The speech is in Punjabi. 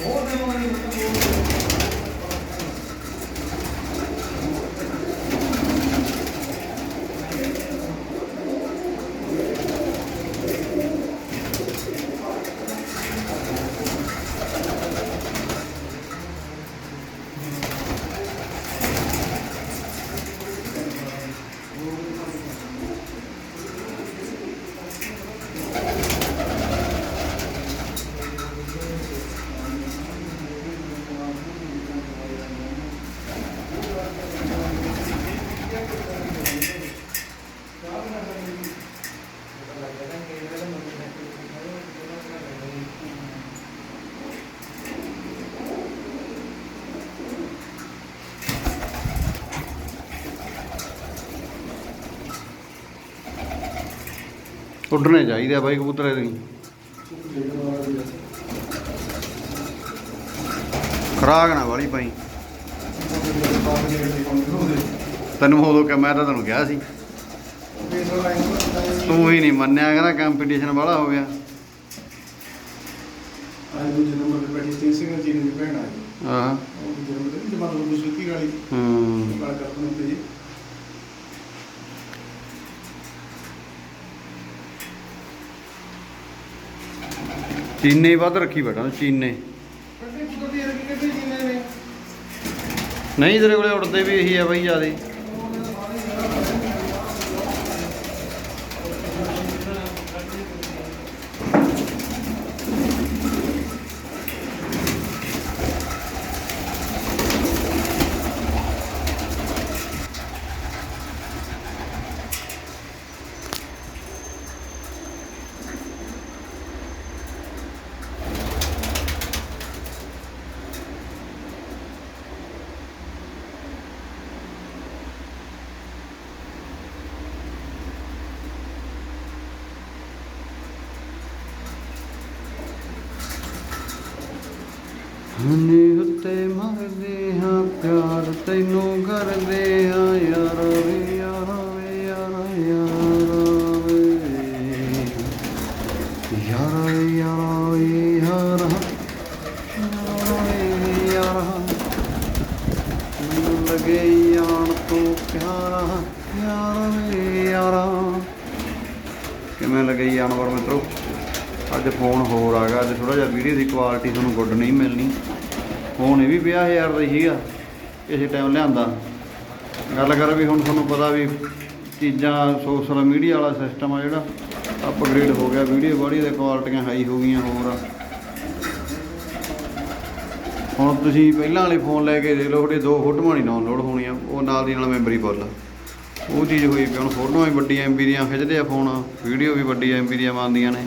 大手物に ਉੱਡਣੇ ਚਾਹੀਦੇ ਆ ਬਾਈ ਕਬੂਤਰ ਦੀ। ਖਰਾਕ ਨਾ ਵਾਲੀ ਪਾਈ ਤੈਨੂੰ ਉਦੋਂ ਕਿ ਮੈਂ ਤਾਂ ਤੈਨੂੰ ਕਿਹਾ ਸੀ। ਤੂੰ ਹੀ ਨਹੀਂ ਮੰਨਿਆ ਕਹਿੰਦਾ ਕੰਪੀਟੀਸ਼ਨ ਵਾਲਾ ਹੋ ਗਿਆ। ਅੱਜ ਦੂਜੇ ਨੰਬਰ ਤੇ ਬੈਠੀ ਸਟੇਜ ਸਿੰਘ ਜੀ ਦੀ ਭੈਣ ਆ ਜੀ ਆਹ ਉਹ ਦੂਜੇ ਨੰਬਰ ਤੇ ਜਮਾਤ ਸੁੱਤੀ ਗਾਲੀ। ਹੂੰ। ਗੱਲ ਕਰਦੇ ਤੇ ਜੀ। ਚੀਨੇ ਹੀ ਵੱਧ ਰੱਖੀ ਬੈਠਾ ਚੀਨੇ। ਕੱਢੇ ਪੁੱਤ ਦੀ ਰਕੀ ਕੱਢੇ ਜੀ ਨੇ? ਨਹੀਂ ਤੇਰੇ ਕੋਲੇ ਉੜਦੇ ਵੀ ਇਹੀ ਆ ਬਾਈ ਜਿਆਦੇ। ਹਨੀ ਉੱਤੇ ਮਰਦੇ ਹਾਂ ਪਿਆਰ ਤੈਨੂੰ ਕਰਦੇ ਹਾਂ ਯਾਰ ਵੇ ਯਾਰ ਵੇ ਯਾਰ ਯਾਰ ਵੇ ਯਾਰ ਯਾਰ ਯਾਰ ਯਾਰ ਵੇ ਯਾਰ ਮੈਨੂੰ ਲਗੇ ਯਾਰ ਤੂੰ ਪਿਆਰਾ ਯਾਰ ਵੇ ਯਾਰਾ ਕਿਵੇਂ ਲੱਗੇ ਜਾਨਵਰ ਮਿੱਤਰੋ ਅੱਜ ਫੋਨ ਹੋਰ ਆ ਗਿਆ, ਅੱਜ ਥੋੜਾ ਜਿਹਾ ਵੀਡੀਓ ਦੀ ਕੁਆਲਿਟੀ ਤੁਹਾਨੂੰ ਗੁੱਡ ਨਹੀਂ ਮਿਲਣੀ। ਫੋਨ ਇਹ ਵੀ 50000 ਦਾ ਹੀ ਸੀਗਾ, ਇਸੇ ਟਾਈਮ ਲਿਆਂਦਾ। ਗੱਲ ਕਰ ਵੀ ਹੁਣ ਤੁਹਾਨੂੰ ਪਤਾ ਵੀ ਚੀਜ਼ਾਂ ਸੋਸ਼ਲ ਮੀਡੀਆ ਵਾਲਾ ਸਿਸਟਮ ਆ ਜਿਹੜਾ ਅਪਗ੍ਰੇਡ ਹੋ ਗਿਆ, ਵੀਡੀਓ ਬੜੀ ਦੇ ਕੁਆਲਿਟੀਆਂ ਹਾਈ ਹੋ ਗਈਆਂ ਹੋਰ ਹੁਣ ਤੁਸੀਂ ਪਹਿਲਾਂ ਵਾਲੇ ਫੋਨ ਲੈ ਕੇ ਦੇਖ ਲਓ ਤੁਹਾਡੇ ਦੋ ਫੋਟੋਆਂ ਨਹੀਂ ਡਾਊਨਲੋਡ ਹੋਣੀਆਂ, ਉਹ ਨਾਲ ਦੀ ਨਾਲ ਮੈਮਰੀ ਫੁੱਲ ਉਹ ਚੀਜ਼ ਹੋਈ ਪਈ, ਹੁਣ ਫੋਟੋਆਂ ਵੀ ਵੱਡੀ ਐਮਬੀ ਦੀਆਂ ਖਿੱਚਦੇ ਆ ਫੋਨ ਵੀਡੀਓ ਵੀ ਵੱਡੀ ਐਮਬੀ ਦੀਆਂ ਆਉਂਦੀਆਂ ਨੇ।